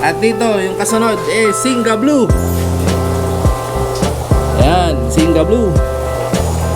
At dito, yung kasunod is Singa Blue. Ayan, Singa Blue.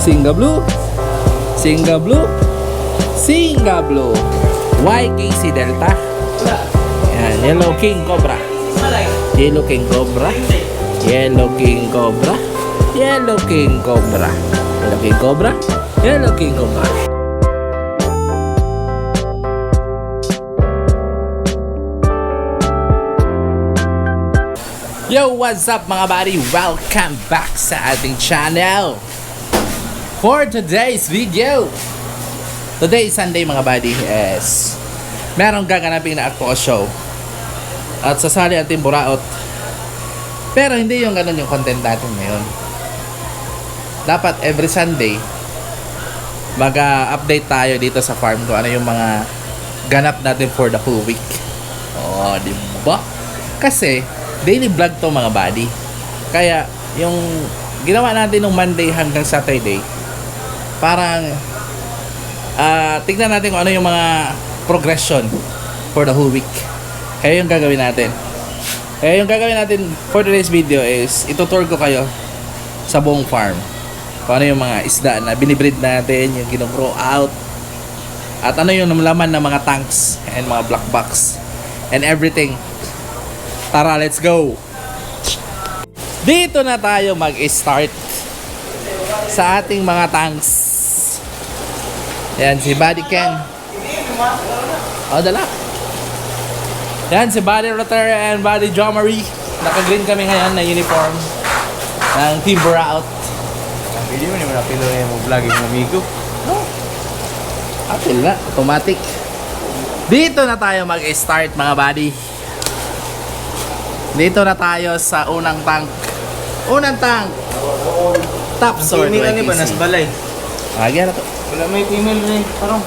Singa Blue. Singa Blue. Singa Blue. YKC Delta. Ayan, Yellow King Cobra. Yellow King Cobra. Yellow King Cobra. Yellow King Cobra. Yellow King Cobra. Yellow King Cobra. Yo, what's up mga buddy? Welcome back sa ating channel. For today's video, today is Sunday mga buddy is merong gaganapin na ako show at sasali ang Team Buraot. Pero hindi yung ganun yung content natin ngayon. Dapat every Sunday mag-update tayo dito sa farm ko ano yung mga ganap natin for the whole week. Oh, di ba? Kasi daily vlog to mga buddy. Kaya yung ginawa natin nung Monday hanggang Saturday, parang ah tignan natin kung ano yung mga progression for the whole week. Kaya yung gagawin natin. Kaya yung gagawin natin for today's video is itutour ko kayo sa buong farm. Kung ano yung mga isda na binibreed natin, yung gino-grow out, at ano yung laman ng mga tanks and mga black box and everything. Tara, let's go! Dito na tayo mag-start sa ating mga tanks. Yan, si Buddy Ken. O, dala. Yan, si Buddy Rotter and Buddy Jomary. Naka-green kami ngayon na uniform ng Team Buraut. Hindi mo naman napilo na yung vlog yung amigo. Apil na, automatic. Dito na tayo mag-start mga buddy. Dito na tayo sa unang tank. Unang tank. Top sword. Timing ano ba? Nas YKC. balay. Ah, gyara to. Wala may timing rin. Parang,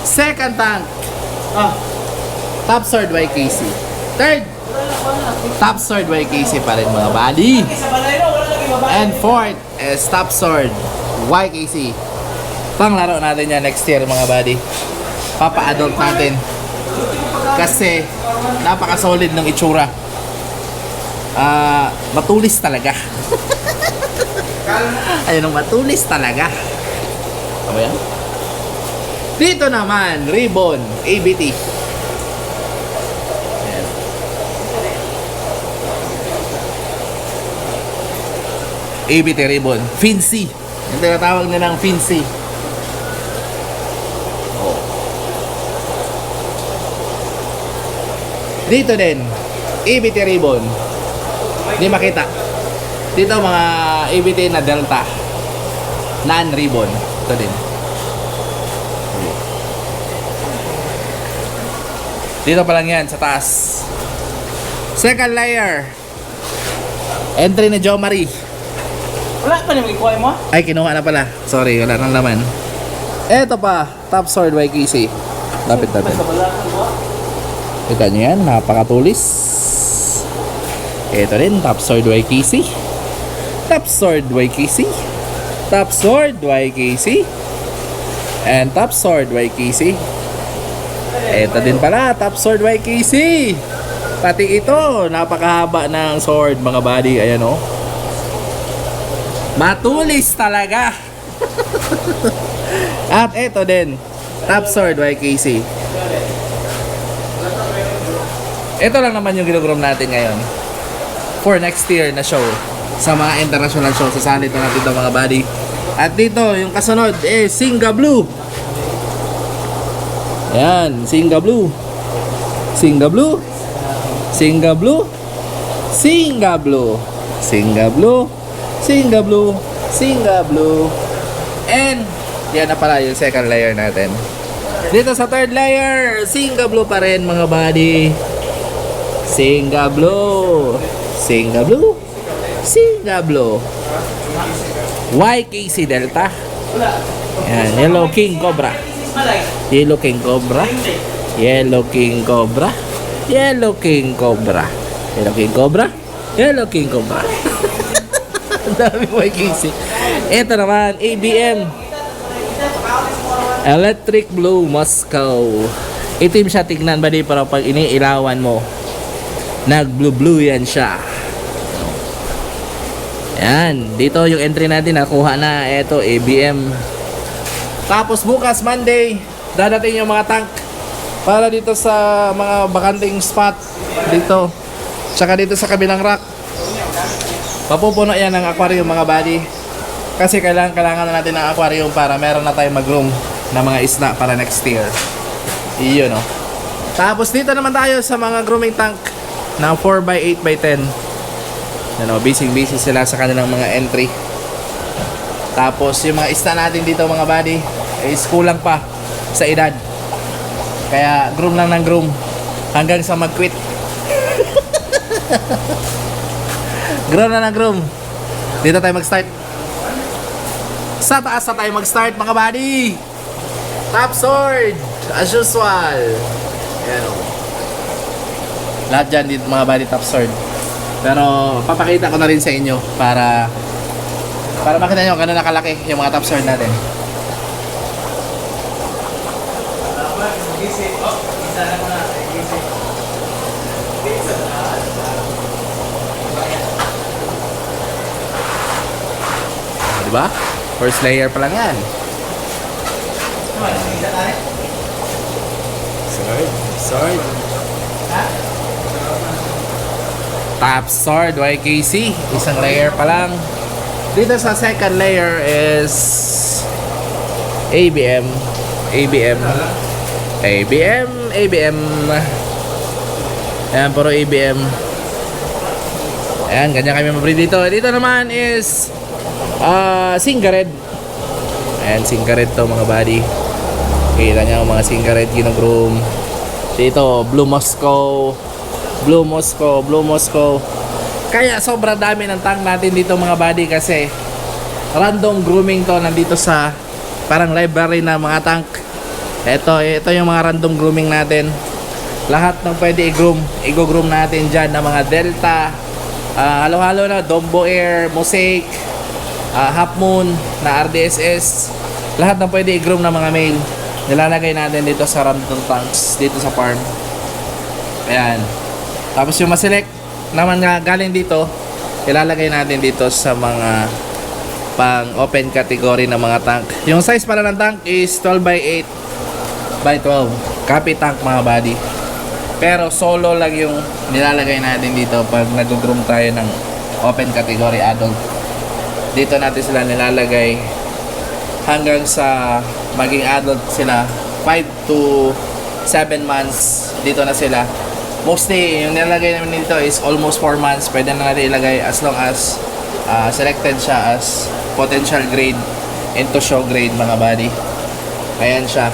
Second tank. ah, Top sword YKC. Third. Top sword YKC pa rin mga buddy. And fourth is top sword YKC. Pang laro natin yan next year mga buddy. Papa-adult natin. Kasi napaka-solid ng itsura. Ah, matulis talaga. Ayun ang matulis talaga. Ano yan? Dito naman, Ribbon, ABT. Ayan. ABT Ribbon, Fincy. Yung tinatawag nilang Fincy. Oh. Dito din, ABT Ribbon. Hindi makita. Dito mga ABT na Delta. Non-ribbon. Ito din. Dito pa lang yan, sa taas. Second layer. Entry ni Joe Marie. wala pa naman ikuha mo? Ay, kinuha na pala. Sorry, wala nang laman. Eto pa, Top Sword YKC. Lapit natin. Kita nyo yan, napakatulis. Ito rin, Top Sword YKC. Top Sword YKC. Top Sword YKC. And Top Sword YKC. Ito din pala, Top Sword YKC. Pati ito, napakahaba ng sword mga buddy. Ayan o. Oh. Matulis talaga. At ito din, Top Sword YKC. Ito lang naman yung ginugrom natin ngayon for next year na show sa mga international show. Sasali ito natin ito mga buddy. At dito, yung kasunod is Singa Blue. Ayan, Singa Blue. Singa Blue. Singa Blue. Singa Blue. Singa Blue. Singa Blue. Singa Blue. And, yan na pala yung second layer natin. Dito sa third layer, Singa Blue pa rin mga buddy. Singa Blue. Singa Blue. Singa Blue. YKC Delta. Yan, Yellow King Cobra. Yellow King Cobra. Yellow King Cobra. Yellow King Cobra. Yellow King Cobra. Yellow King Cobra. Dami YKC. Ito naman, ABM. Electric Blue Moscow. Itim siya tignan ba di pero pag iniilawan mo Nag-blue-blue yan siya. Yan. Dito yung entry natin. Nakuha na. Ito, ABM. Tapos bukas, Monday, dadating yung mga tank para dito sa mga bakanting spot dito. Tsaka dito sa kabilang rack. Papupuno yan ng aquarium mga buddy. Kasi kailangan, kailangan na natin ng aquarium para meron na tayong mag-room na mga isda para next year. Iyon no. Tapos dito naman tayo sa mga grooming tank na 4x8 by 10. Ano, busy busy sila sa kanilang mga entry. Tapos yung mga isda natin dito mga buddy is kulang pa sa edad. Kaya groom lang ng groom hanggang sa mag-quit. groom na ng groom. Dito tayo mag-start. Sa taas na tayo mag-start mga buddy. Top sword as usual. Ayan o. Lahat dyan dito mga buddy top sword. Pero papakita ko na rin sa inyo para para makita nyo kano nakalaki yung mga top sword natin. Di ba? First layer pa lang yan. Sword, sword. Top sword, YKC. Isang layer pa lang. Dito sa second layer is ABM. ABM. ABM, ABM. Ayan, puro ABM. Ayan, ganyan kami mabreed dito. Dito naman is ah Singared. Ayan, Singared to mga buddy. Kita ang mga Singared ginugroom. Dito, Blue Moscow. Blue Moscow, Blue Moscow. Kaya sobrang dami ng tank natin dito mga buddy kasi random grooming to nandito sa parang library na mga tank. Ito, ito yung mga random grooming natin. Lahat ng pwede i-groom, i-groom natin dyan ng mga Delta, ah, halo-halo na, Dombo Air, Mosaic, ah, Half Moon, na RDSS. Lahat ng pwede i-groom ng mga male. Nilalagay natin dito sa random tanks, dito sa farm. Ayan. Tapos yung maselect naman nga galing dito, ilalagay natin dito sa mga pang open category ng mga tank. Yung size pala ng tank is 12 by 8 by 12. Copy tank mga body. Pero solo lang yung nilalagay natin dito pag nag-groom tayo ng open category adult. Dito natin sila nilalagay hanggang sa maging adult sila 5 to 7 months dito na sila mostly yung nilalagay namin dito is almost 4 months. Pwede na natin ilagay as long as ah, selected siya as potential grade into show grade mga buddy. Ayan siya.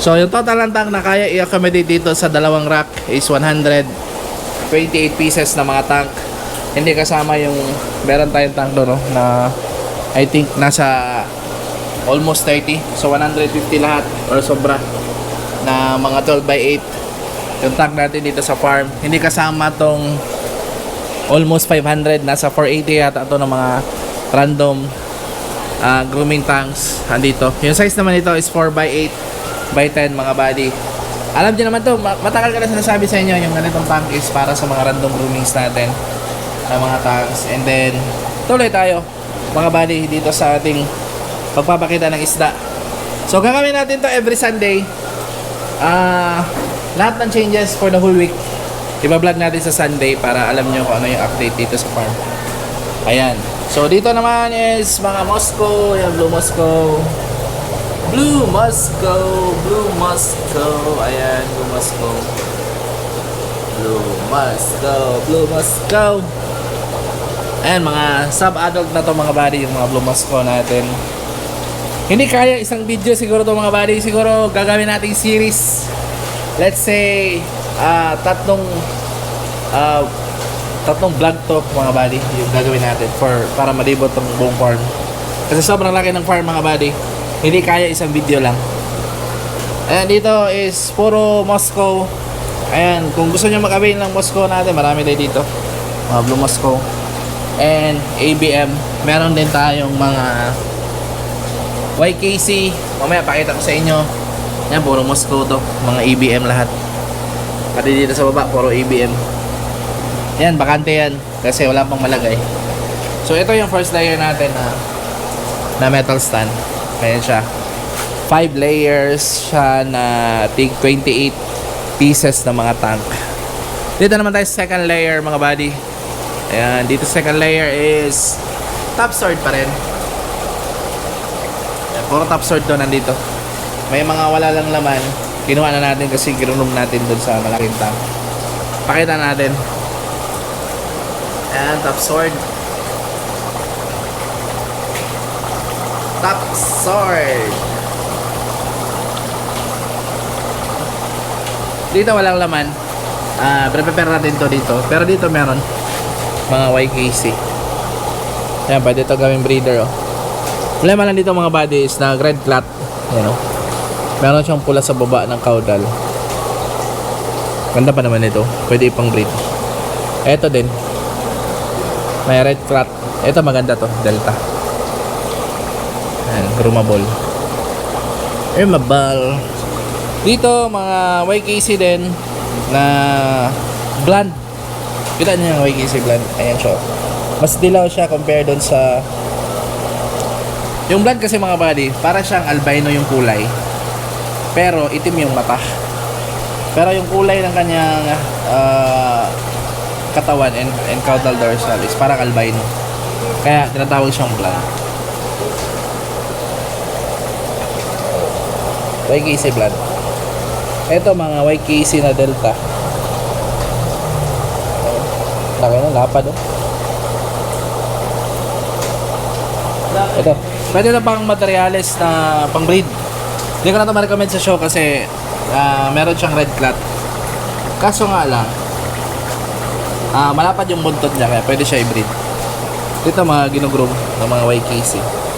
So yung total ng tank na kaya i-accommodate dito sa dalawang rack is 128 pieces na mga tank. Hindi kasama yung meron tayong tank doon no, na I think nasa almost 30 so 150 lahat or sobra na mga 12 by 8 yung tank natin dito sa farm hindi kasama tong almost 500 nasa 480 yata ito ng mga random ah, grooming tanks andito. Yung size naman ito is 4 by 8 by 10 mga body alam niyo naman to ma- matagal ka na sinasabi sa inyo yung ganitong tank is para sa mga random groomings natin na mga tanks. And then tuloy tayo mga body dito sa ating pagpapakita ng isda. So gagawin natin to every Sunday. Ah lahat ng changes for the whole week iba-vlog natin sa Sunday para alam nyo kung ano yung update dito sa farm. Ayan. So dito naman is mga Moscow. Yung Blue Moscow. Blue Moscow. Blue Moscow. Ayan Blue Moscow. Blue Moscow. Blue Moscow. Ayan mga sub-adult na to mga buddy yung mga Blue Moscow natin. Hindi kaya isang video siguro to mga buddy. Siguro gagawin nating series let's say ah tatlong ah tatlong vlog to mga buddy yung gagawin natin for para malibot tong buong farm. Kasi sobrang laki ng farm mga buddy. Hindi kaya isang video lang. Ayan dito is puro Moscow. Ayan kung gusto nyo mag-avail ng Moscow natin marami tayo dito. Mga Blue Moscow and ABM meron din tayong mga YKC mamaya pakita ko sa inyo yan puro Moscow to mga ABM lahat pati dito sa baba puro ABM Yan, bakante yan. Kasi wala pang malagay. So, ito yung first layer natin na na metal stand. Ayan siya. 5 layers siya na tig 28 pieces na mga tank. Dito naman tayo second layer mga buddy. Ayan, dito second layer is top sword pa rin. Ayan, puro top sword to nandito. May mga wala lang laman. Kinuha na natin kasi ginunom natin dun sa malaking tank. Pakita natin. Ayan, top sword. Top sword. Dito walang laman. Ah, prepare natin to dito. Pero dito meron mga YKC. Ayan, pwede ito gawing breeder, oh. Problema lang dito mga body is na red clot. Ayan, oh. Meron siyang pula sa baba ng caudal. Ganda pa naman ito. Pwede ipang breed. Ito din. May red clot. Ito maganda to. Delta. Ayan, groomable. Ermabal. Dito, mga YKC din na blonde. Kita niyo yung YKC blonde. Ayan siya. Mas dilaw siya compare doon sa yung blonde kasi mga buddy, para siyang albino yung kulay. Pero itim yung mata. Pero yung kulay ng kanyang ah, katawan and, and caudal dorsal is parang albino. Kaya tinatawag siyang blonde. YKC blonde. Ito mga YKC na delta. Laki na, lapad oh. Ito. Pwede na pang materials na pang breed. Hindi ko na ito ma-recommend sa show kasi ah, meron siyang red clot. Kaso nga lang, ah malapad yung buntot niya kaya pwede siya i-breed. Dito mga ginugroom ng mga YKC.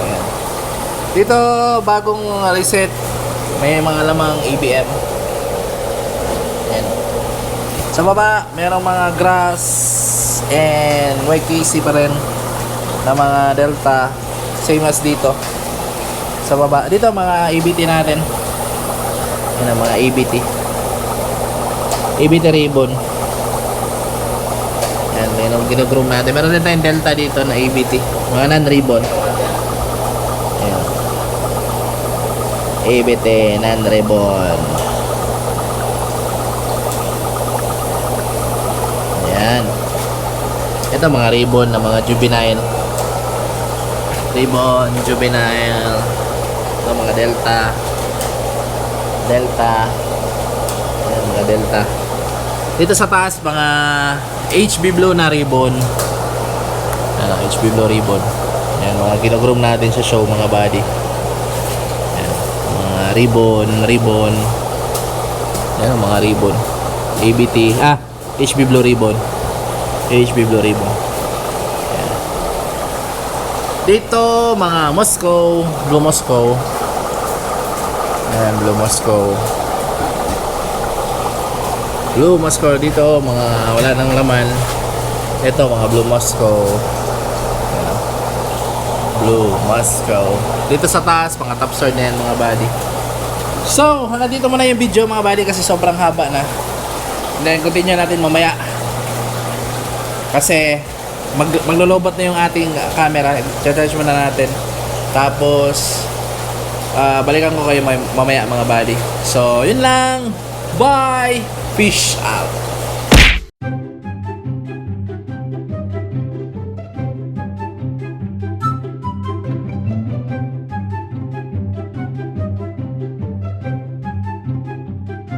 Ayan. Dito bagong reset may mga lamang ABM. Ayan. Sa baba, merong mga grass and YKC pa rin na mga delta same as dito sa baba. Dito mga ABT natin. Yun ang mga ABT ABT ribbon. Yan yun ang ginugroom natin. Meron din tayong delta dito na ABT mga non-ribbon. Ayan. ABT non-ribbon. Ayan. Ito mga ribbon na mga juvenile. Ribbon, juvenile. Ito mga delta. Delta. Ayan, mga delta. Dito sa taas, mga HB Blue na ribbon. Ayan, HB Blue ribbon. Ayan, mga ginogroom natin sa show, mga body. Ayan, mga ribbon, ribbon. Ayan, mga ribbon. ABT. Ah, HB Blue Ribbon. HB Blue Ribbon. Dito, mga Moscow. Blue Moscow. Ayan, Blue Moscow. Blue Moscow dito, mga wala nang laman. Ito, mga Blue Moscow. Blue Moscow. Dito sa taas, mga top sword na yan, mga body. So, hanggang dito muna yung video mga body kasi sobrang haba na. And then, continue natin mamaya. Kasi, mag, maglulobot na yung ating camera. Charge muna natin. Tapos, ah, balikan ko kayo may- mamaya mga buddy. So, yun lang. Bye! Fish out!